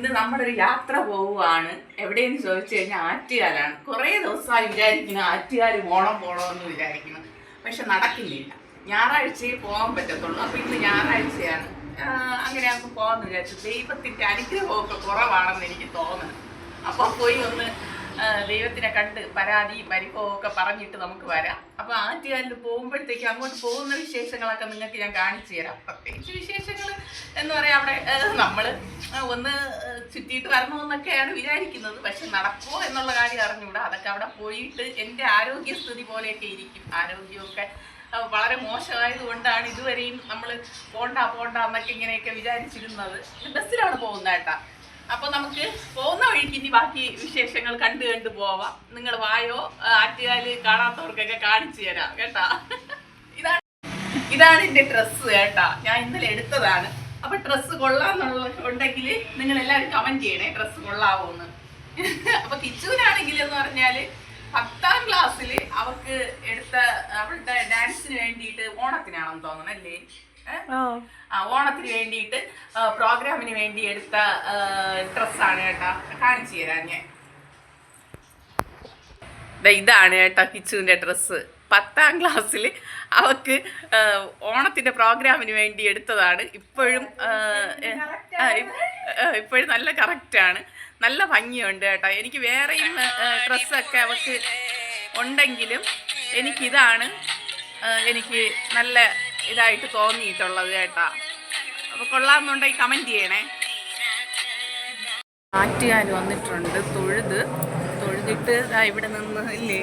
ഇന്ന് നമ്മളൊരു യാത്ര പോവുകയാണ്. എവിടെയെന്ന് ചോദിച്ചു കഴിഞ്ഞാൽ ആറ്റുകാലാണ്. കുറേ ദിവസമായി വിചാരിക്കുന്നു ആറ്റുകാൽ പോണം പോണമെന്ന് വിചാരിക്കുന്നു. പക്ഷെ നടക്കുന്നില്ല. ഞായറാഴ്ചയെ പോകാൻ പറ്റത്തുള്ളൂ. അപ്പോൾ ഇന്ന് ഞായറാഴ്ചയാണ്. അങ്ങനെ നമുക്ക് പോകാമെന്ന് വിചാരിച്ചു. ദൈവത്തിന്റെ അനുഗ്രഹമൊക്കെ കുറവാണെന്ന് എനിക്ക് തോന്നുന്നു. അപ്പോൾ പോയി ഒന്ന് ദൈവത്തിനെ കണ്ട് പരാതി പരിഭവം ഒക്കെ പറഞ്ഞിട്ട് നമുക്ക് വരാം. അപ്പോൾ ആറ്റുകാലിൽ പോകുമ്പോഴത്തേക്ക് അങ്ങോട്ട് പോകുന്ന വിശേഷങ്ങളൊക്കെ നിങ്ങൾക്ക് ഞാൻ കാണിച്ചു തരാം. പ്രത്യേകിച്ച് വിശേഷങ്ങൾ എന്ന് പറയാം അവിടെ നമ്മൾ ഒന്ന് ചുറ്റിയിട്ട് വരണമെന്നൊക്കെയാണ് വിചാരിക്കുന്നത്. പക്ഷെ നടക്കുമോ എന്നുള്ള കാര്യം അറിഞ്ഞുകൂടാ. അതൊക്കെ അവിടെ പോയിട്ട് എന്റെ ആരോഗ്യസ്ഥിതി പോലെയൊക്കെ ഇരിക്കും. ആരോഗ്യമൊക്കെ വളരെ മോശമായതുകൊണ്ടാണ് ഇതുവരെയും നമ്മൾ പോണ്ട പോണ്ട എന്നൊക്കെ ഇങ്ങനെയൊക്കെ വിചാരിച്ചിരുന്നത്. ബസ്സിലാണ് പോകുന്നത് കേട്ടാ. അപ്പൊ നമുക്ക് പോകുന്ന വഴിക്ക് ഇനി ബാക്കി വിശേഷങ്ങൾ കണ്ടു കണ്ടു പോവാം. നിങ്ങൾ വായോ? ആറ്റുകാൽ കാണാത്തവർക്കൊക്കെ കാണിച്ചു തരാം കേട്ടാ? ഇതാണ് ഇതാണ് എന്റെ ഡ്രസ്സ് കേട്ടാ. ഞാൻ ഇന്നലെ എടുത്തതാണ്. അപ്പൊ ഡ്രസ്സ് കൊള്ളാന്നുള്ള ഉണ്ടെങ്കിൽ നിങ്ങൾ എല്ലാവരും കമന്റ് ചെയ്യണേ ഡ്രസ്സ് കൊള്ളാവോന്ന്. അപ്പൊ കിച്ചുവിനാണെങ്കിൽ എന്ന് പറഞ്ഞാൽ പത്താം ക്ലാസ്സിൽ അവൾക്ക് എടുത്ത അവളുടെ ഡാൻസിന് വേണ്ടിയിട്ട് ഓണത്തിനാണെന്ന് തോന്നണം അല്ലേ ഏഹ്? ആ ഓണത്തിന് വേണ്ടിയിട്ട് പ്രോഗ്രാമിന് വേണ്ടി എടുത്ത ഡ്രസ്സാണ് കേട്ടാ. കാണിച്ചു തരാം ഞാൻ. ഇതാണ് കേട്ടോ കിച്ചുവിന്റെ ഡ്രസ്സ്. പത്താം ക്ലാസ്സിൽ അവക്ക് ഓണത്തിന്റെ ഓണത്തിന്റെ പ്രോഗ്രാമിന് വേണ്ടി എടുത്തതാണ്. ഇപ്പോഴും ഇപ്പോഴും നല്ല കറക്റ്റാണ്. നല്ല ഭംഗിയുണ്ട് കേട്ടോ. എനിക്ക് വേറെയും ഡ്രസ്സൊക്കെ അവക്ക് ഉണ്ടെങ്കിലും എനിക്കിതാണ് എനിക്ക് നല്ല ഇതായിട്ട് തോന്നിയിട്ടുള്ളത് കേട്ടാ. അപ്പോൾ കൊള്ളാമെന്നുണ്ടെങ്കിൽ കമന്റ് ചെയ്യണേ. ആറ്റുകാർ വന്നിട്ടുണ്ട് തൊഴുത്. തൊഴുതിട്ട് ഇവിടെ നിന്ന് ഇല്ലേ?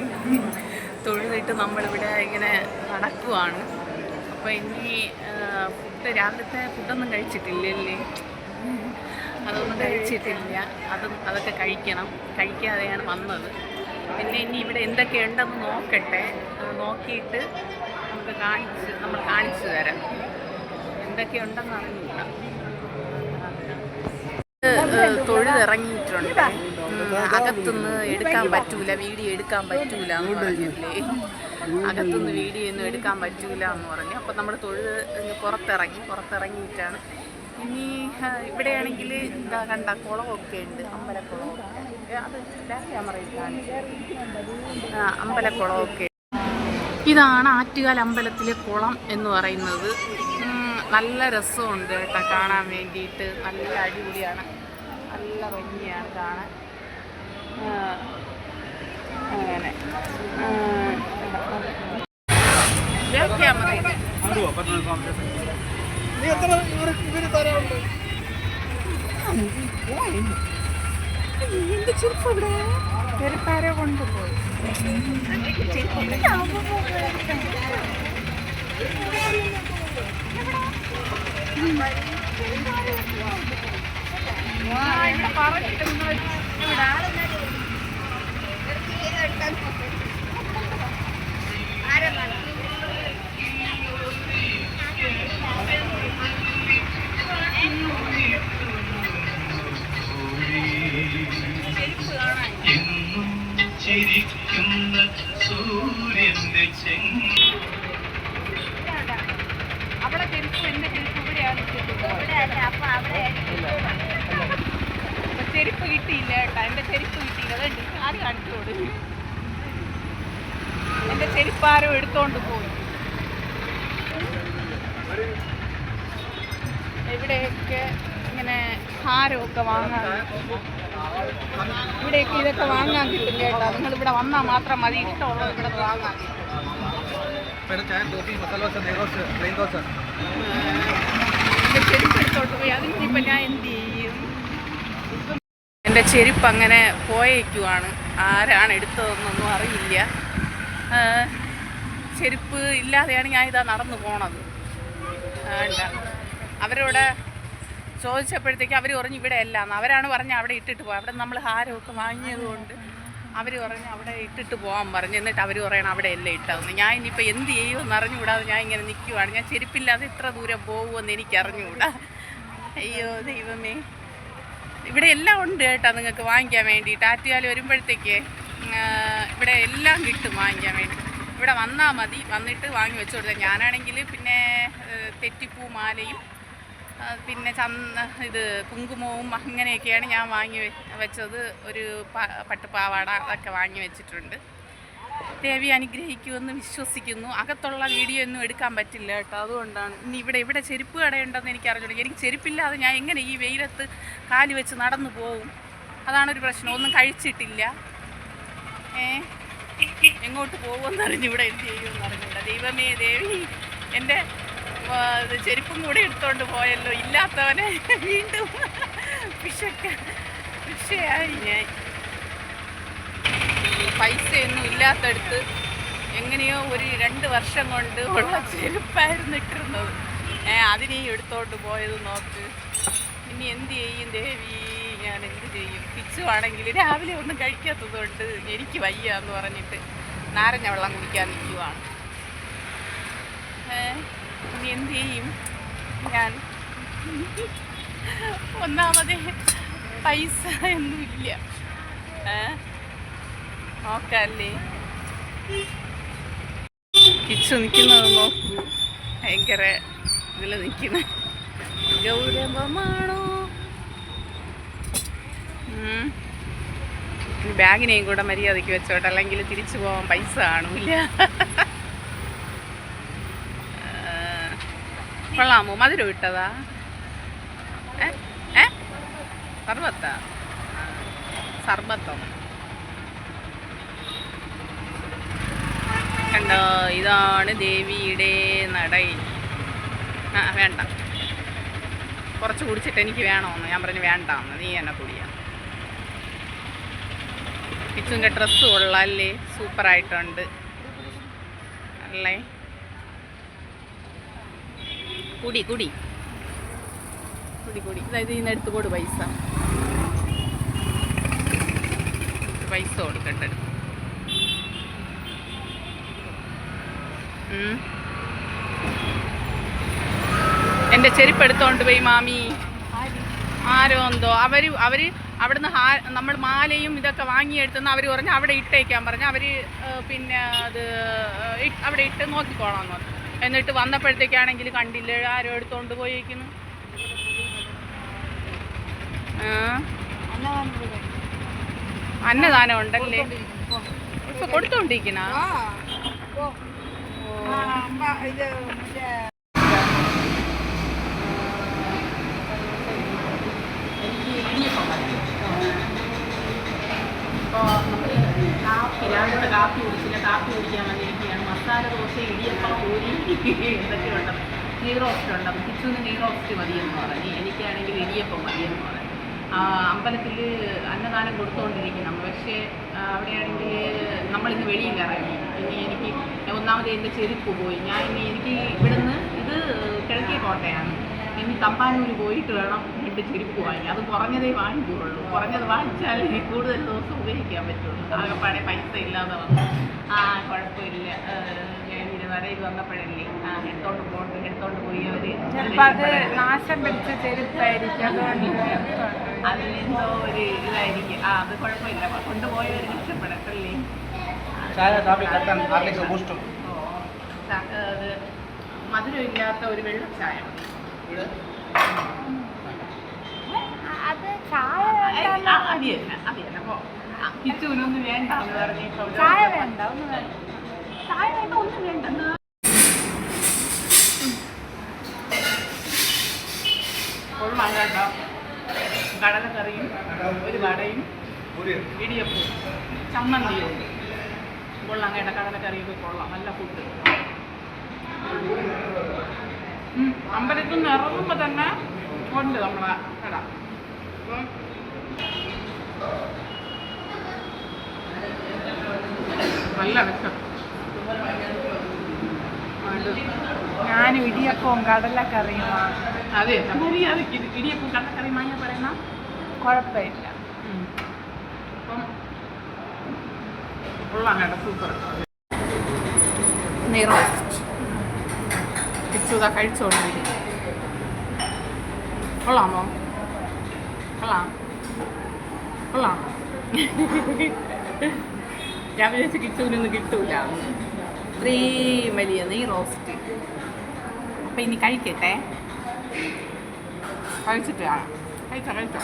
തൊഴുതിട്ട് നമ്മളിവിടെ ഇങ്ങനെ നടക്കുവാണ്. അപ്പോൾ ഇനി ഫുഡ് രാവിലത്തെ ഫുഡൊന്നും കഴിച്ചിട്ടില്ലല്ലേ അതൊന്നും കഴിച്ചിട്ടില്ല. അതും അതൊക്കെ കഴിക്കണം. കഴിക്കാതെയാണ് വന്നത്. പിന്നെ ഇനി ഇവിടെ എന്തൊക്കെ ഉണ്ടെന്ന് നോക്കട്ടെ. നോക്കിയിട്ട് നമുക്ക് കാണിച്ച് നമ്മൾ കാണിച്ചു തരാം. എന്തൊക്കെ ഉണ്ടെന്ന് അറിഞ്ഞില്ല തൊഴിലിറങ്ങിയിട്ടുണ്ട് അകത്തുനിന്ന് എടുക്കാൻ പറ്റൂല വീഡിയോ എടുക്കാൻ പറ്റൂല എന്ന് പറഞ്ഞില്ലേ അകത്തുനിന്ന് വീഡിയോ ഒന്നും എടുക്കാൻ പറ്റൂല എന്ന് പറഞ്ഞു. അപ്പം നമ്മൾ തൊഴിൽ പുറത്തിറങ്ങി പുറത്തിറങ്ങിയിട്ടാണ്. ഇനി ഇവിടെയാണെങ്കിൽ എന്താ കണ്ട കുളമൊക്കെ ഉണ്ട്. അമ്പലക്കുളമൊക്കെ. അത് ക്യാമറയിൽ അമ്പലക്കുളമൊക്കെ ഇതാണ് ആറ്റുകാൽ അമ്പലത്തിലെ കുളം എന്ന് പറയുന്നത്. നല്ല രസമുണ്ട് കേട്ടോ കാണാൻ വേണ്ടിയിട്ട്. നല്ല അടിപൊളിയാണ്. നല്ല ഭംഗിയാണ് കാണാൻ. അങ്ങനെ. എന്ത് ഇത് ക്യാമറയിൽ നീ കൊണ്ടുപോയി. എന്റെ ചെരുപ്പ് ഇവിടെ ചെരുപ്പാരോ മതി ഇഷ്ടമുള്ളത് ഇവിടെ എന്റെ ചെരുപ്പ് ഞാൻ അങ്ങനെ പോയേക്കുവാണ്. ആരാണ് എടുത്തതെന്നൊന്നും അറിയില്ല. ചെരുപ്പ് ഇല്ലാതെയാണ് ഞാൻ ഇതാ നടന്നു പോണത്. അവരോട് ചോദിച്ചപ്പോഴത്തേക്ക് അവർ പറഞ്ഞു ഇവിടെ അല്ല അവരാണ് പറഞ്ഞ അവിടെ ഇട്ടിട്ട് പോകാം അവിടെ നമ്മൾ ഹാരമൊക്കെ വാങ്ങിയത് കൊണ്ട് അവർ പറഞ്ഞ് അവിടെ ഇട്ടിട്ട് പോകാൻ പറഞ്ഞു. എന്നിട്ട് അവർ പറയണം അവിടെ എല്ലാം ഇട്ടതെന്ന്. ഞാൻ ഇനിയിപ്പോൾ എന്ത് ചെയ്യുമെന്ന് അറിഞ്ഞുകൂടാതെ ഞാൻ ഇങ്ങനെ നിൽക്കുവാണ് ഞാൻ ചെരുപ്പില്ലാതെ ഇത്ര ദൂരം പോകുമെന്ന് എനിക്ക് അറിഞ്ഞുകൂടാ അയ്യോ ദൈവമേ. ഇവിടെ എല്ലാം ഉണ്ട് കേട്ടോ നിങ്ങൾക്ക് വാങ്ങിക്കാൻ വേണ്ടിയിട്ട്. ആറ്റുകാൽ വരുമ്പോഴത്തേക്ക് ഇവിടെ എല്ലാം കിട്ടും വാങ്ങിക്കാൻ വേണ്ടി. ഇവിടെ വന്നാൽ മതി. വന്നിട്ട് വാങ്ങി വെച്ചു കൊടുത്താൽ ഞാനാണെങ്കിൽ പിന്നെ തെറ്റിപ്പൂ മാലയും പിന്നെ ചന്ദ ഇത് കുങ്കുമവും അങ്ങനെയൊക്കെയാണ് ഞാൻ വാങ്ങി വെച്ചത്. ഒരു പട്ടുപാവാട അതൊക്കെ വാങ്ങി വെച്ചിട്ടുണ്ട്. ദേവി അനുഗ്രഹിക്കുമെന്ന് വിശ്വസിക്കുന്നു. അകത്തുള്ള വീഡിയോ ഒന്നും എടുക്കാൻ പറ്റില്ല കേട്ടോ. അതുകൊണ്ടാണ്. ഇനി ഇവിടെ ഇവിടെ ചെരുപ്പ് കടയുണ്ടെന്ന് എനിക്ക് അറിഞ്ഞോളൂ എനിക്ക് ചെരുപ്പില്ലാതെ ഞാൻ എങ്ങനെ ഈ വെയിലത്ത് കാലി വെച്ച് നടന്നു പോവും അതാണൊരു പ്രശ്നം. ഒന്നും കഴിച്ചിട്ടില്ല. ഏ? എങ്ങോട്ട് പോകുമെന്നറിഞ്ഞു ഇവിടെ എന്ത് ചെയ്യുമെന്ന് അറിഞ്ഞൂടെ ദൈവമേ ദേവി എന്റെ ചെരുപ്പും കൂടെ എടുത്തോണ്ട് പോയല്ലോ. ഇല്ലാത്തവനെ വീണ്ടും പിശക്ക പിഷയായി ഞാൻ. പൈസയൊന്നും ഇല്ലാത്തടുത്ത് എങ്ങനെയോ ഒരു രണ്ട് വർഷം കൊണ്ട് ഉള്ള ചെരുപ്പായിരുന്നു ഇട്ടിരുന്നത്. ഏ അതിനെയും എടുത്തോണ്ട് പോയത് നോക്ക്. ഇനി എന്ത് ചെയ്യും ദേവി? ഞാൻ എന്ത് ചെയ്യും? പിച്ചുവാണെങ്കിൽ രാവിലെ ഒന്നും കഴിക്കാത്തത് കൊണ്ട് എനിക്ക് വയ്യ എന്ന് പറഞ്ഞിട്ട് നാരങ്ങ വെള്ളം കുടിക്കാൻ നിൽക്കുവാണ്. ഇനി എന്ത് ഞാൻ ഒന്നാമത് പൈസ ഒന്നുമില്ല നോക്കല്ലേ? കിച്ചു നിൽക്കുന്നത് ഭയങ്കര ഇതിൽ നിൽക്കുന്ന. ഗൗരവമാണോ? ബാഗിനെയും കൂടെ മര്യാദയ്ക്ക് വെച്ചോട്ടെ. അല്ലെങ്കിൽ തിരിച്ചു പോകാൻ പൈസ കാണൂല ആ, കൊള്ളാമോ? മധുരം ഇട്ടതാ. ഏ? സർബത്ത? സർബത്താ. കണ്ടോ? ഇതാണ് ദേവിയുടെ നടയിൽ ആ വേണ്ട. കുറച്ച് കുടിച്ചിട്ട് എനിക്ക് വേണമെന്ന് ഞാൻ പറഞ്ഞു വേണ്ട നീ എന്നെ കുടിയാ. കിച്ചുവിന്റെ ഡ്രസ്സ് ഉള്ളല്ലേ സൂപ്പറായിട്ടുണ്ട്. അല്ലേ? കുടി കുടി. കുടി കുടി. അതായത് ഇന്ന് എടുത്ത് കൊടു പൈസ. പൈസ കൊടുക്കട്ടെ എന്റെ ചെരുപ്പ് എടുത്തോണ്ട് പോയി മാമി. ആരോ എന്തോ. അവർ അവർ അവിടുന്ന് നമ്മൾ മാലയും ഇതൊക്കെ വാങ്ങിയെടുത്തെന്ന് അവർ പറഞ്ഞു അവിടെ ഇട്ടേക്കാൻ പറഞ്ഞു. അവർ പിന്നെ അത് അവിടെ ഇട്ട് നോക്കിക്കോളാന്ന് പറഞ്ഞു. എന്നിട്ട് വന്നപ്പോഴത്തേക്കാണെങ്കിൽ കണ്ടില്ല? ആരോ എടുത്തോണ്ട് പോയിരിക്കുന്നു ആ. അന്നദാനം ഉണ്ടല്ലേ ഇപ്പൊ കൊടുത്തോണ്ടിരിക്കണ കാപ്പി കുടിച്ചില്ല. കാപ്പി കുടിക്കാൻ വന്നിരിക്കുകയാണ് മസാല ദോശ ഇടിയപ്പം പൂരി ഇതൊക്കെ ഉണ്ട്. നീറോസ്റ്റ് ഉണ്ട്. അപ്പം കിച്ചുവിന് ഗീ റോസ്റ്റ് മതിയെന്ന് പറഞ്ഞു. എനിക്കാണെങ്കിൽ ഇടിയപ്പം മതിയെന്ന് പറഞ്ഞു. അമ്പലത്തിൽ അന്നദാനം കൊടുത്തുകൊണ്ടിരിക്കണം പക്ഷേ അവിടെയാണെങ്കിൽ നമ്മളിന്ന് വെളിയിൽ ഇറങ്ങി ഇനി എനിക്ക് ഒന്നാമത് എന്റെ ചെരുപ്പ് പോയി. ഞാൻ ഇനി എനിക്ക് ഇവിടുന്ന് ഇത് കിഴക്കേ കോട്ടയാണ്. ഇനി തമ്പാനൂർ പോയിട്ട് വേണം രണ്ട് ചെരുപ്പ് വാങ്ങി. അത് കുറഞ്ഞതേ വാങ്ങിക്കുള്ളൂ കുറഞ്ഞത് വാങ്ങിച്ചാലേ ഇനി കൂടുതൽ ദിവസം ഉപയോഗിക്കാൻ പറ്റുള്ളൂ. ആകെപ്പാടെ പൈസ ഇല്ലാതെ വന്നു. ആ കുഴപ്പമില്ല. ഞാൻ ഇരുവരയിൽ വന്നപ്പോഴല്ലേ. ആ എടുത്തോണ്ട് പോട്ട് എടുത്തോണ്ട് പോയി അവർ. നാശം പിടിച്ച ചെരുപ്പായിരിക്കും. അതിലെന്തോ ഒരു ഇതായിരിക്കും. ആ അത് കുഴപ്പമില്ല. കൊണ്ടുപോയവർ ചായ അത് മധുരമില്ലാത്ത ഒരു വെള്ളച്ചായ മതി. അത് കിച്ചുവിനൊന്നും വേണ്ട ചായ വേണ്ട ഒന്ന് വേണ്ട. ചായ വേണ്ട ഒന്നും വേണ്ടെന്ന്. കൊള്ളാം കേട്ടോ കടലക്കറിയും ഒരു വടയും ഇടിയപ്പവും ചമ്മന്തിയും. കൊള്ളാം കേട്ടോ കടലക്കറിയൊക്കെ കൊള്ളാം. നല്ല ഫുഡ് അമ്പലത്തിൽ നിന്ന് ഇറങ്ങുമ്പോൾ തന്നെ ഉണ്ട് നമ്മളെ കട. അപ്പം നല്ല വിഷം ഞാനും ഇടിയപ്പവും കടലക്കറിയും വാങ്ങും. അതെ ഇടിയപ്പം കടലക്കറി മാങ്ങ പറയുന്ന കുഴപ്പമില്ല. അപ്പം കൊള്ളാം കേട്ടോ സൂപ്പർ. നെയ്റോസ്റ്റ് പിച്ചുക കഴിച്ചോണ്ടിരിക്കും കൊള്ളാമോ? കൊള്ളാം. കൊള്ളാം. ഞാൻ വിചാരിച്ചു കിച്ചുവിനൊന്നും കിട്ടൂല. ഇത്രയും വലിയ നീ റോസ്റ്റ്. അപ്പം ഇനി കഴിക്കട്ടെ. കഴിച്ചിട്ട് കഴിച്ചോ കഴിച്ചോ.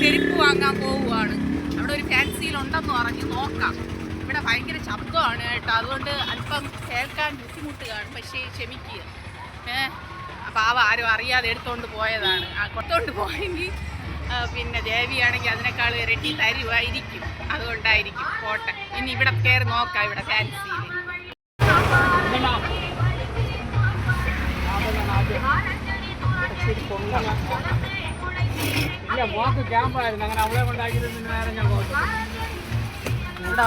ചെരുപ്പ് വാങ്ങാൻ പോവുകയാണ് അവിടെ ഒരു ഫാൻസിയിൽ ഉണ്ടെന്ന് പറഞ്ഞ് നോക്കാം. ഇവിടെ ഭയങ്കര ശബ്ദമാണ് കേട്ടോ. അതുകൊണ്ട് അല്പം കേൾക്കാൻ ബുദ്ധിമുട്ടുകയാണ്. പക്ഷേ ക്ഷമിക്കുക ഏഹ് പാവം ആരും അറിയാതെ എടുത്തുകൊണ്ട് പോയതാണ്. ആ കൊടുത്തോണ്ട് പോയെങ്കിൽ പിന്നെ ദേവിയാണെങ്കിൽ അതിനേക്കാൾ ഇരട്ടി തരുമായിരിക്കും അതുകൊണ്ടായിരിക്കും. പോട്ടെ. ഇനി ഇവിടെ കയറി നോക്കാം ഇവിടെ ഫാൻസിയിൽ ഇല്ല മോക്ക് ക്യാമ്പായിരുന്നു അങ്ങനെ അവളെ കൊണ്ടാക്കിയത് നേരെ ഞാൻ പോകും ഇവിടെ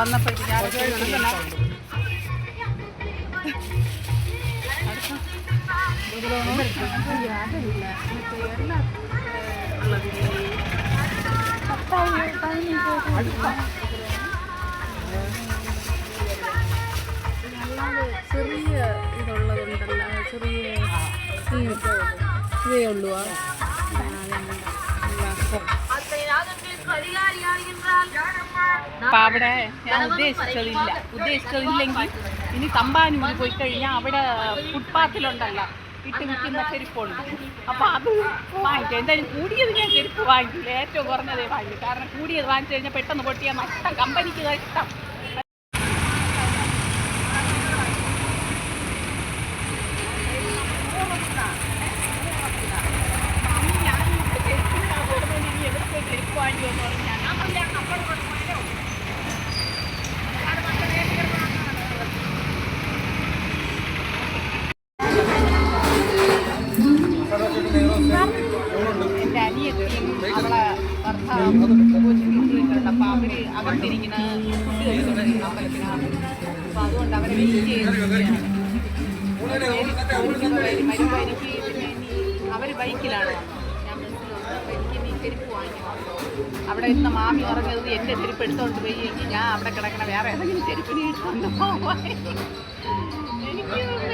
പത്തായി പതിനഞ്ച് ചെറിയ ഇതുള്ളതുണ്ടല്ലോ ചെറിയ ഇതേ ഉള്ളൂ അവിടെ ഞാൻ ഉദ്ദേശിച്ചതില്ല. ഉദ്ദേശിച്ചതില്ലെങ്കിൽ ഇനി തമ്പാനൂര് പോയി കഴിഞ്ഞാൽ അവിടെ ഫുട്പാത്തിലുണ്ടല്ലോ ഇട്ട് വിൽക്കുന്ന ചെരുപ്പുണ്ട്. അപ്പൊ അത് വാങ്ങിക്കാം. എന്തായാലും കൂടിയത് ഞാൻ ചെരുപ്പ് വാങ്ങിക്കില്ല. ഏറ്റവും കുറഞ്ഞതേ വാങ്ങിക്കും. കാരണം കൂടിയത് വാങ്ങിച്ചു കഴിഞ്ഞാൽ പെട്ടെന്ന് പൊട്ടിയാൽ നഷ്ടം. കമ്പനിക്ക് നഷ്ടം. ഭർത്താവും കോച്ചിങ് ഇട്ടിട്ടുണ്ട് അപ്പോൾ അവർ അകത്തിരിക്കുന്ന ഫുഡ് കഴിക്കുന്നത് അമ്പലത്തിനകത്ത് അപ്പോൾ അതുകൊണ്ട് അവരെ വെയിറ്റ് ചെയ്തിരിക്കുകയാണ് വരുമ്പോൾ എനിക്ക് അവർ ബൈക്കിലാണ്. ഞാൻ ബസ്സിലുണ്ട് അപ്പോൾ എനിക്ക് നീ ചെരുപ്പ് വാങ്ങിക്കണം അവിടെ ഇരുന്ന മാമി പറഞ്ഞത് എന്റെ ചെരുപ്പ് എടുത്തോണ്ട് പോയി ഞാൻ അവിടെ കിടക്കണ വേറെ ഏതെങ്കിലും ചെരുപ്പിനെ എടുത്തോണ്ട് പോവാൻ എനിക്ക്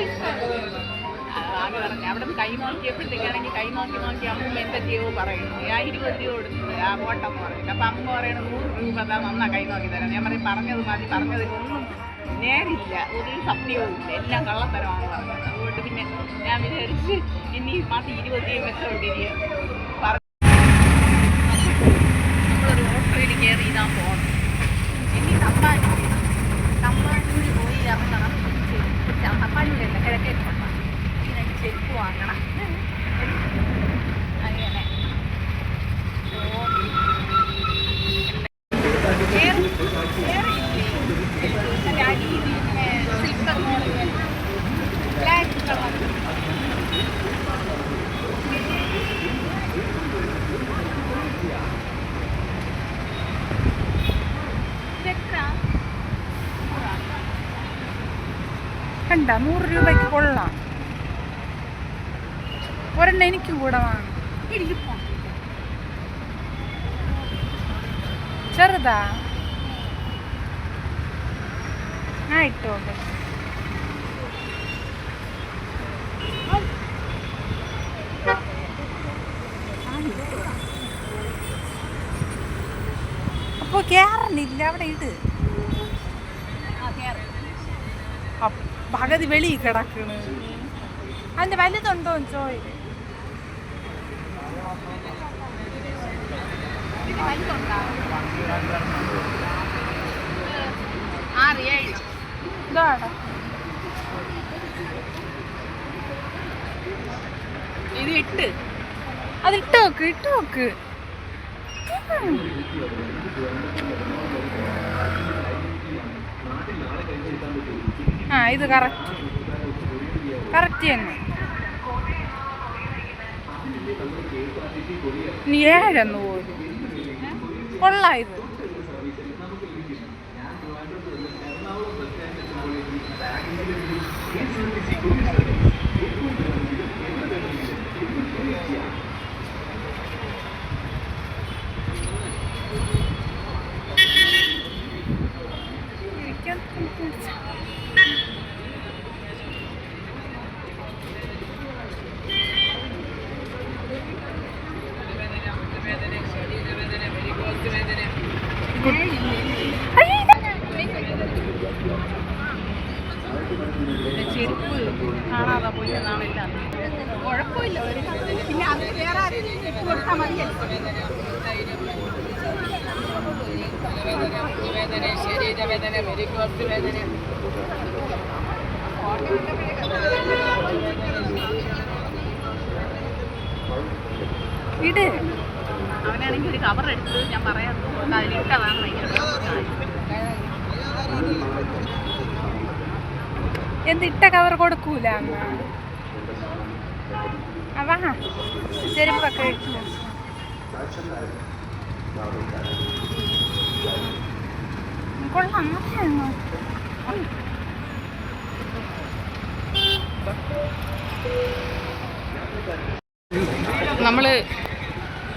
ഇഷ്ടമല്ല. ആകെ പറഞ്ഞു അവിടെ കൈ നോക്കിയപ്പോഴത്തേക്കാണെങ്കിൽ കൈ നോക്കി നോക്കി അമ്മ എന്തൊക്കെയോ പറയുന്നു. ഞാൻ ഇരുപത് രൂപ കൊടുത്തത് ആ ഓട്ടം പറയുന്നത് അപ്പം അമ്മ പറയണത് നൂറ് രൂപ താ നന്നാ കൈ നോക്കി തരാം. ഞാൻ പറയും പറഞ്ഞത് മതി പറഞ്ഞതിലൊന്നും നേരില്ല. ഒരു സത്യവും ഇല്ല. എല്ലാം കള്ളത്തരമാണ് പറഞ്ഞത് അതുകൊണ്ട് പിന്നെ ഞാൻ വിചാരിച്ച് ഇനി മാസം ഇരുപത് രൂപ വെച്ചോണ്ടിരിക്കുക നമ്മളൊരു ഓട്ടോയിൽ കയറി ഇതാ പോകണം ഇനി തമ്പാനൂർ തമ്പാനൂർ പോയി ഇറങ്ങണം തമ്പാനൂരല്ല കിഴക്കേ പോകണം ഇതിനൊക്കെ ചെരുപ്പ് വാങ്ങണം അങ്ങനെ ഓ. വേറെ- വേറെ ഇല്ലേ? ഇതിന്റെ അടിയിൽ ഇങ്ങനെ silver മോഡൽ. black colour. ഇതെത്ര? കണ്ട നൂറ് രൂപയ്ക്ക് കൊള്ളാം. ഒരെണ്ണം എനിക്കും കൂടെ വാങ്ങും. ചെറുതാ. ആ ഇട്ടോട്ടെ അപ്പോൾ കയറണില്ല അവിടെ ഇട് ആ, കേറ്. പകുതി വെളി കിടക്കണ്. അതിന്റെ വലുതുണ്ടോ ചോയ് ആറ് ഏഴ് ഇത് ഇട്ട്. അത് ഇട്ട് നോക്ക് ഇട്ട് നോക്ക്. ഇത് കറക്റ്റ് കറക്റ്റ് തന്നെ. നീ ഏഴെന്ന് പോലും കൊള്ളാം വെച്ച് ചെരുപ്പ് കാണാതെ പോയി എന്നാണ് എല്ലാം കുഴപ്പമില്ല ഒരു പിന്നെ അത് വേറെ ആരെങ്കിലും ഇട്ട് കൊടുത്താൽ മതിയല്ലോ വേദന ശരീരവേദന വെരിക്കോസ് വേദന ഇട്. അവനാണെങ്കിൽ ഒരു കവർ എടുത്ത് ഞാൻ പറയാം. അതിലിട്ടതാണ് ഭയങ്കര. എന്തിട്ട കവർ കൊടുക്കൂല? അമ്മ അവ. ചെരുപ്പൊക്കെ ഇട്ടു. കൊള്ളാം അങ്ങനെയാണോ നമ്മൾ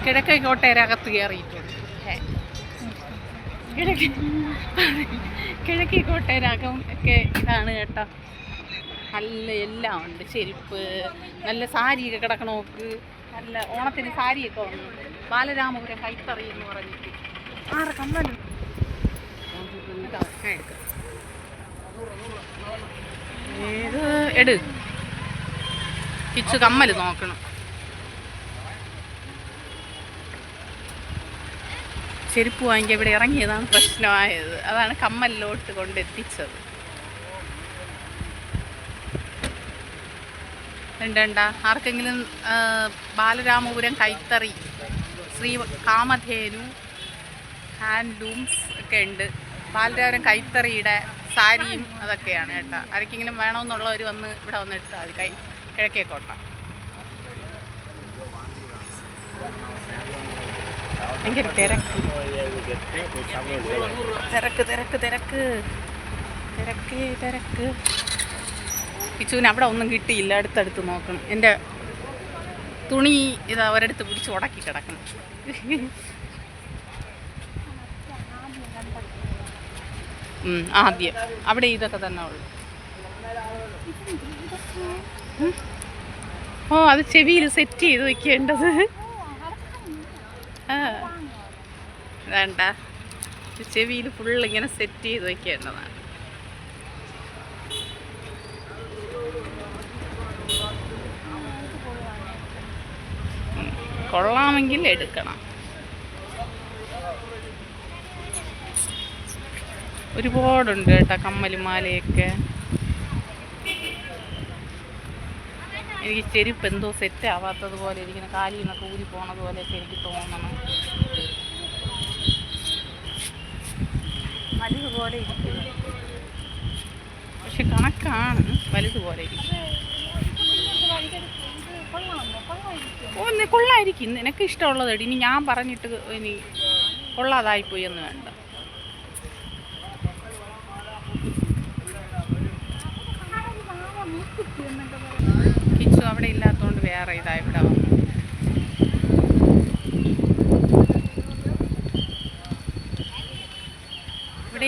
കിഴക്കേ കോട്ടയരകത്ത് കയറിയിട്ടുണ്ട്. കിഴക്കേ കിഴക്കേ കോട്ടയരകം ഒക്കെ ഇതാണ് കേട്ടോ. നല്ല എല്ലാം ഉണ്ട്. ചെരുപ്പ് നല്ല സാരിയൊക്കെ കിടക്കണ നോക്ക്. നല്ല ഓണത്തിന് സാരിയൊക്കെ വന്നു. ബാലരാമപുരം കൈത്തറി എന്ന് പറഞ്ഞിട്ട്. ആറ് കമ്മലും എടുക്കാം. ഏത് എട്. കിച്ചു കമ്മൽ നോക്കണം. ചെരുപ്പ് വാങ്ങിക്കാൻ ഇവിടെ ഇറങ്ങിയതാണ് പ്രശ്നമായത്. അതാണ് കമ്മലിലോട്ട് കൊണ്ടെത്തിച്ചത്. ഉണ്ടണ്ട ആർക്കെങ്കിലും ബാലരാമപുരം കൈത്തറി ശ്രീ കാമധേനു ഹാൻഡ്ലൂംസ് ഒക്കെ ഉണ്ട്. ബാലരാമപുരം കൈത്തറിയുടെ സാരിയും അതൊക്കെയാണ് കേട്ടോ. ആർക്കെങ്കിലും വേണമെന്നുള്ളവർ വന്ന് ഇവിടെ വന്ന് എടുത്താൽ മതി. കൈ കിഴക്കേക്കോട്ട ഭയങ്കര തിരക്ക്. തിരക്ക് തിരക്ക് തിരക്ക്. തിരക്ക് തിരക്ക്. പിച്ചുവിന് അവിടെ ഒന്നും കിട്ടിയില്ല. അടുത്തടുത്ത് നോക്കണം. എന്റെ തുണി ഇത് അവരടുത്ത് പിടിച്ച് ഉടക്കി കിടക്കണം. ആദ്യം. അവിടെ ഇതൊക്കെ തന്നെ ഉള്ളു. ഓ അത് ചെവിയിൽ സെറ്റ് ചെയ്ത് വെക്കേണ്ടത്. വേണ്ട. ചെവിയിൽ ഫുള്ള് ഇങ്ങനെ സെറ്റ് ചെയ്ത് വെക്കേണ്ടതാണ്. കൊള്ളാമെങ്കിൽ എടുക്കണം. ഒരുപാടുണ്ട് കേട്ടോ കമ്മലുമാലയൊക്കെ എനിക്ക് ചെരുപ്പ് എന്തോ സെറ്റ് ആവാത്തത് പോലെ ഇരിക്കുന്ന. കാലിൽ നിന്നൊക്കെ ഊരി പോണത് പോലെയൊക്കെ എനിക്ക് തോന്നണം. വലുതുപോലെ ഇരിക്കുന്നു. പക്ഷെ കണക്കാണ് വലുതുപോലെ ഇരിക്കും കൊള്ളായിരിക്കും. നിനക്ക് ഇഷ്ടമുള്ളത് ഇനി ഞാൻ പറഞ്ഞിട്ട് ഇനി കൊള്ളാതായിപ്പോയി എന്ന് വേണ്ട കിച്ചു അവിടെ ഇല്ലാത്തതുകൊണ്ട് വേറെ ഇതാ ഇവിടെ വന്നു.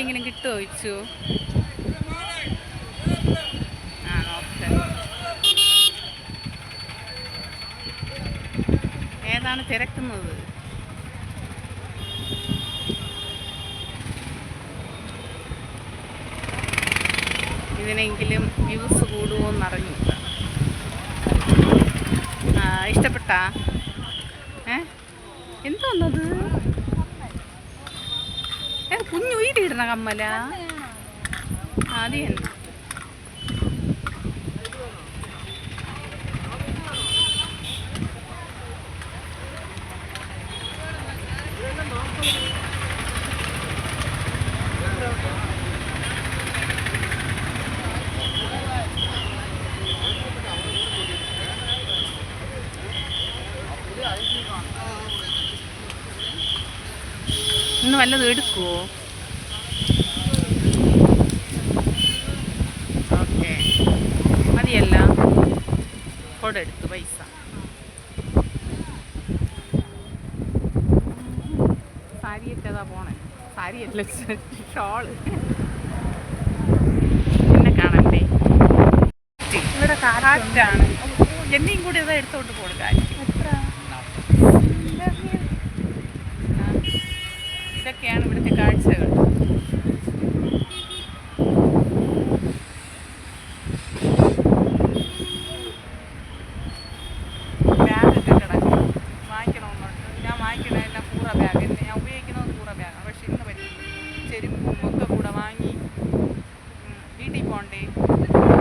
ഇങ്ങനെ കിട്ടുമോ ചോദിച്ചു ഏതാണ് തിരക്കുന്നത്? ഇതിനെങ്കിലും വ്യൂസ് കൂടുമോ എന്നറിഞ്ഞില്ല ഇഷ്ടപ്പെട്ടാ? ഏ? എന്തോന്നത് ഏ കുഞ്ഞു ഉയരിടണ കമ്മല? ആദ്യം ഇന്ന് വല്ലതും എടുക്കുവോ ഓക്കെ മതിയല്ല കൊടുത്തു പൈസ സാരിയൊക്കെ പോണേ സാരിയല്ല ഷോൾ. എന്നെ കാണണ്ടേ? ഇവിടെ കാറ്റാണ്. എന്നെയും കൂടി ഇതാ എടുത്തോണ്ട് പോണു കാറ്റ്. ഇതൊക്കെയാണ് ഇവിടുത്തെ കാഴ്ചകൾ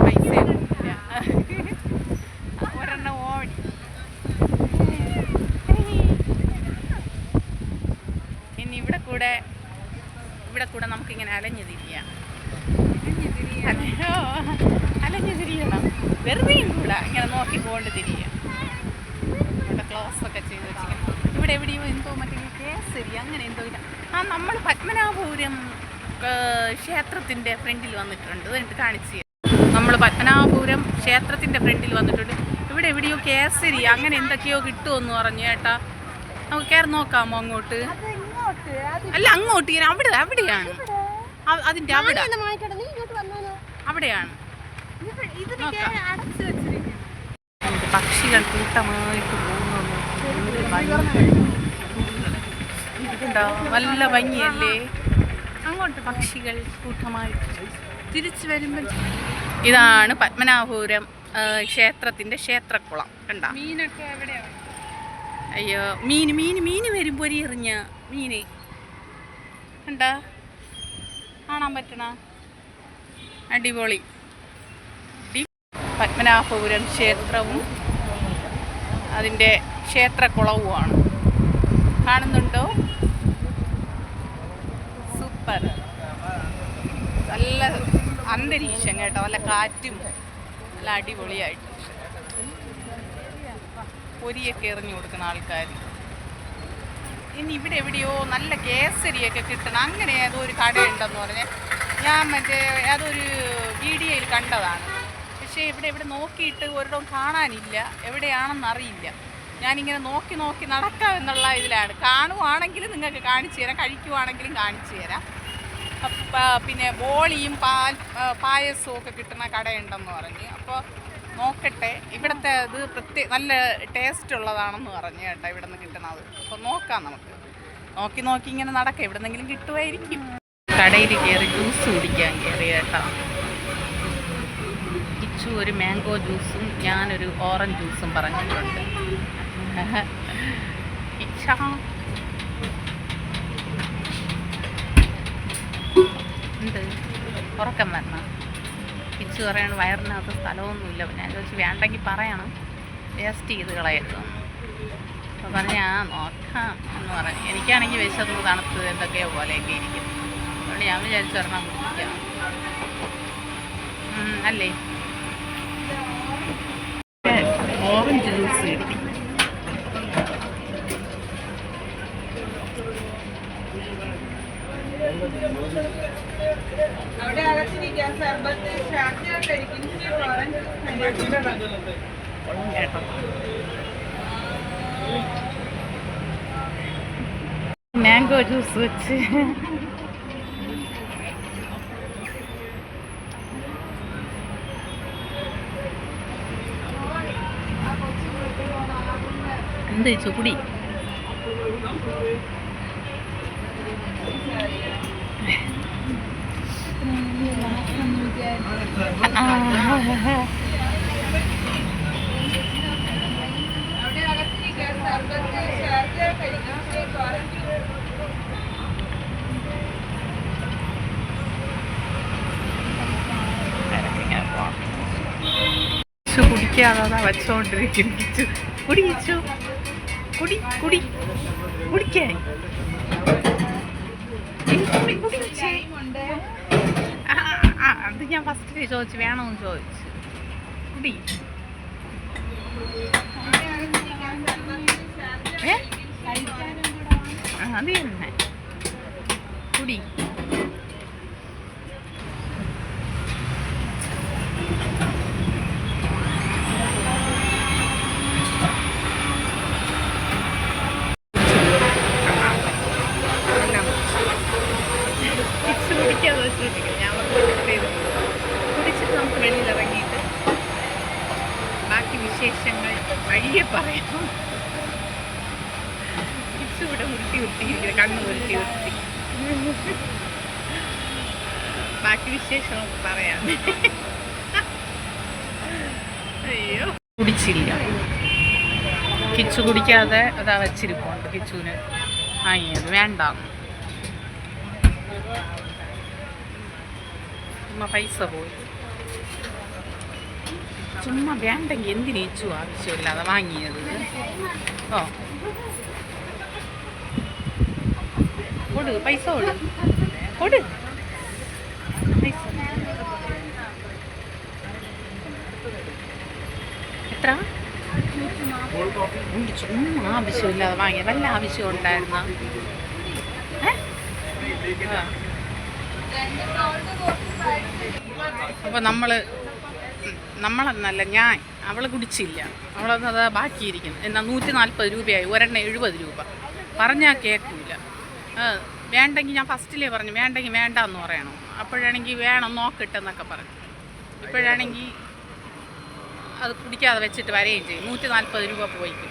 പൈസയൊന്നുമില്ല ഒരെണ്ണം ഓടി ഇനി ഇവിടെ കൂടെ ഇവിടെ കൂടെ നമുക്കിങ്ങനെ അലഞ്ഞു തിരിയാം അല്ലയോ അലഞ്ഞു തിരിയണം വെറുതെ കൂടെ ഇങ്ങനെ നോക്കി പോകേണ്ട തിരിയാം. ഇവിടെ ക്ലോസ് ഒക്കെ ചെയ്ത് വെച്ചിരിക്കണം ഇവിടെ എവിടെയോ എന്തോ മറ്റേ കേസരി അങ്ങനെ എന്തോ ഇല്ല ആ നമ്മൾ പത്മനാഭപുരം ക്ഷേത്രത്തിന്റെ ഫ്രണ്ടിൽ വന്നിട്ടുണ്ട്. എന്നിട്ട് കാണിച്ചു നമ്മൾ പത്മനാഭപുരം ക്ഷേത്രത്തിന്റെ ഫ്രണ്ടിൽ വന്നിട്ടുണ്ട്. ഇവിടെ എവിടെയോ കേസരി അങ്ങനെ എന്തൊക്കെയോ കിട്ടുമെന്ന് പറഞ്ഞു ചേട്ടാ നമുക്ക് കയറി നോക്കാമോ അങ്ങോട്ട്? അല്ല അങ്ങോട്ട് ഇങ്ങനെ അവിടെ അവിടെയാണ്. അതിന്റെ അവിടെ. അവിടെയാണ്. പക്ഷികൾ കൂട്ടമായിട്ട് പോകുന്നു. നല്ല ഭംഗിയല്ലേ? അങ്ങോട്ട് പക്ഷികൾ കൂട്ടമായിട്ട് തിരിച്ചു വരുമ്പോൾ ഇതാണ് പത്മനാഭപുരം ക്ഷേത്രത്തിന്റെ ക്ഷേത്രക്കുളം. കണ്ട? മീനൊക്കെ എവിടെയാണ് അയ്യോ മീൻ മീൻ മീൻ വരും പൊരി എറിഞ്ഞ. മീന്. കണ്ടോ? കാണാൻ പറ്റണ? അടിപൊളി. പത്മനാഭപുരം ക്ഷേത്രവും അതിന്റെ ക്ഷേത്രക്കുളവുമാണ് കാണുന്നുണ്ടോ? സൂപ്പർ. നല്ല അന്തരീക്ഷം കേട്ടോ. നല്ല കാറ്റും നല്ല അടിപൊളിയായിട്ട്. പൊരിയൊക്കെ എറിഞ്ഞു കൊടുക്കുന്ന ആൾക്കാർ ഇനി ഇവിടെ എവിടെയോ നല്ല കേസരിയൊക്കെ കിട്ടണം. അങ്ങനെ ഏതോ ഒരു കടയുണ്ടെന്ന് പറഞ്ഞ് ഞാൻ മറ്റേ അതൊരു വീഡിയോയിൽ കണ്ടതാണ്. പക്ഷേ ഇവിടെ ഇവിടെ നോക്കിയിട്ട് ഒരിടവും കാണാനില്ല. എവിടെയാണെന്ന് അറിയില്ല. ഞാനിങ്ങനെ നോക്കി നോക്കി നടക്കാം എന്നുള്ള ഇതിലാണ്. കാണുവാണെങ്കിൽ നിങ്ങൾക്ക് കാണിച്ചു തരാം. കഴിക്കുവാണെങ്കിലും കാണിച്ചു തരാം. പിന്നെ ബോളിയും പാൽ പായസവും ഒക്കെ കിട്ടുന്ന കടയുണ്ടെന്ന് പറഞ്ഞ്. അപ്പോൾ നോക്കട്ടെ. ഇവിടുത്തെ ഇത് പ്രത്യേക നല്ല ടേസ്റ്റ് ഉള്ളതാണെന്ന് പറഞ്ഞു കേട്ടോ ഇവിടെ നിന്ന് കിട്ടുന്നത്. അപ്പോൾ നോക്കാം നമുക്ക്. നോക്കി നോക്കി ഇങ്ങനെ നടക്കാം. ഇവിടെ നിന്നെങ്കിലും കിട്ടുമായിരിക്കും. കടയിൽ കയറി ജ്യൂസ് കുടിക്കാൻ കയറി കേട്ടോ. ഇച്ചു ഒരു മാംഗോ ജ്യൂസും ഞാനൊരു ഓറഞ്ച് ജ്യൂസും പറഞ്ഞിട്ടുണ്ട്. എന്ത്? ഉറക്കം വരണം? പിച്ചു പറയണം വയറിനകത്ത് സ്ഥലമൊന്നുമില്ല. ഞാൻ ചോദിച്ചു വേണ്ടെങ്കിൽ പറയണം. വേസ്റ്റ് ചെയ്ത് കളയരുത്. അപ്പോൾ പറഞ്ഞ് ആ നോക്കാം എന്ന് പറഞ്ഞു. എനിക്കാണെങ്കിൽ വിശന്ന് തണുത്ത് എന്തൊക്കെയോ പോലെയൊക്കെ ഇരിക്കും അതുകൊണ്ട് ഞാൻ വിചാരിച്ചു ഒരെണ്ണം കുടിക്കാം. അല്ലേ? ഓറഞ്ച് ജ്യൂസ് കിട്ടി കേട്ടോ മാംഗോ ജ്യൂസ് വെച്ച്. എന്ത് ചുകുടി? ഇച്ചു കുടിക്കാതെ അതാ വെച്ചോണ്ടിരിക്കും. വച്ചോണ്ടിരിക്കും കുടി ഇച്ചു കുടി കുടി. കുടിക്കേ അത് ഞാൻ ഫസ്റ്റ് ചോദിച്ചു. വേണമെന്ന് ചോദിച്ചു. കുടി. അത് തന്നെ. കുടി ഇച്ച് കുടിക്കാതെ വെച്ചിട്ടിരിക്കും ഞാൻ വന്നിട്ട് കുടിച്ചിട്ട് നമുക്ക് വെളിയിൽ ഇറങ്ങിയിട്ട് ബാക്കി വിശേഷങ്ങൾ വഴിയെ പറയാം ഇച്ച് ഇവിടെ ഉരുട്ടി ഉരുട്ടിയിരിക്കുന്നത് കണ്ണ് ഉരുട്ടി ഉരുട്ടി ബാക്കി വിശേഷം നമുക്ക് പറയാം അയ്യോ കുടിച്ചില്ല കിച്ചു അത് വെച്ചിരിപ്പുണ്ട്. കിച്ചുവിന് അയ്യത് വേണ്ട. ചുമ്മാ പൈസ പോയി. ചുമ്മാ വേണ്ടെങ്കിൽ എന്തിനേച്ചു ആവശ്യമില്ലാതെ വാങ്ങിയത്? ഓ. കൊടു പൈസ കൊടു കൊടു പൈസ എത്ര ഉണ്ട്, ചുമ്മാ ആവശ്യമില്ലാതെ വാങ്ങി. വല്ല ആവശ്യം ഉണ്ടായിരുന്ന? അപ്പോൾ നമ്മൾ നമ്മളെന്നല്ല ഞാൻ അവൾ കുടിച്ചില്ല. അവളത് ബാക്കിയിരിക്കുന്നു. എന്നാൽ നൂറ്റി നാൽപ്പത് രൂപയായി. ഒരെണ്ണം എഴുപത് രൂപ. പറഞ്ഞാൽ കേൾക്കൂല വേണ്ടെങ്കിൽ ഞാൻ ഫസ്റ്റിലേ പറഞ്ഞു. വേണ്ടെങ്കിൽ വേണ്ട എന്ന് പറയണം? അപ്പോഴാണെങ്കിൽ വേണം നോക്കിട്ടെന്നൊക്കെ പറഞ്ഞു. ഇപ്പോഴാണെങ്കിൽ അത് കുടിക്കാതെ വെച്ചിട്ട് വരികയും ചെയ്യും. നൂറ്റി നാൽപ്പത് രൂപ പോയിക്കും.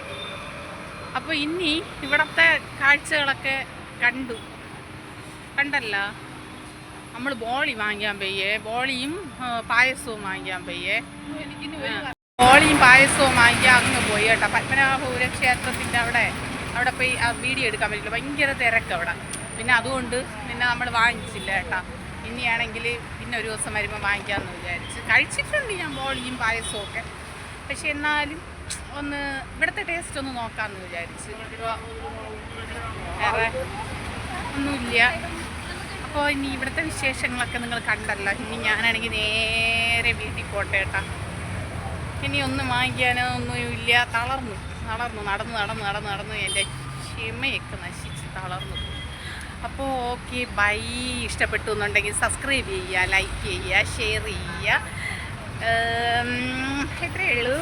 അപ്പോൾ ഇനി ഇവിടുത്തെ കാഴ്ചകളൊക്കെ കണ്ടു. കണ്ടല്ല. നമ്മൾ ബോളി വാങ്ങിക്കാൻ പയ്യേ. ബോളിയും പായസവും വാങ്ങിക്കാൻ പയ്യേ. ബോളിയും പായസവും വാങ്ങിക്കാൻ അങ്ങ് പോയി കേട്ടോ. പത്മനാഭപുര ക്ഷേത്രത്തിന്റെ അവിടെ അവിടെ പോയി ആ വീഡിയോ എടുക്കാൻ പറ്റില്ല. ഭയങ്കര തിരക്ക് അവിടെ. പിന്നെ അതുകൊണ്ട് പിന്നെ നമ്മൾ വാങ്ങിച്ചില്ല കേട്ടോ. ഇനിയാണെങ്കിൽ പിന്നെ ഒരു ദിവസം വരുമ്പോൾ വാങ്ങിക്കാമെന്ന് വിചാരിച്ച്. കഴിച്ചിട്ടുണ്ട് ഞാൻ ബോളിയും പായസവും ഒക്കെ. പക്ഷെ എന്നാലും ഒന്ന് ഇവിടുത്തെ ടേസ്റ്റ് ഒന്ന് നോക്കാമെന്ന് വിചാരിച്ചു. വേറെ ഒന്നുമില്ല. അപ്പോൾ ഇനി ഇവിടുത്തെ വിശേഷങ്ങളൊക്കെ നിങ്ങൾ കണ്ടല്ലോ. ഇനി ഞാനാണെങ്കിൽ നേരെ വീട്ടിൽ പോട്ടെ കേട്ടാ ഇനി ഒന്നും വാങ്ങിക്കാനോ ഒന്നുമില്ല തളർന്നു. തളർന്നു. നടന്ന് നടന്ന് നടന്ന് നടന്ന് എന്റെ ക്ഷമയൊക്കെ നശിച്ച് തളർന്നു. അപ്പോൾ ഓക്കെ ബൈ ഇഷ്ടപ്പെട്ടു എന്നുണ്ടെങ്കിൽ സബ്സ്ക്രൈബ് ചെയ്യുക ലൈക്ക് ചെയ്യുക ഷെയർ ചെയ്യുക. ഇത്രയേ ഉള്ളൂ?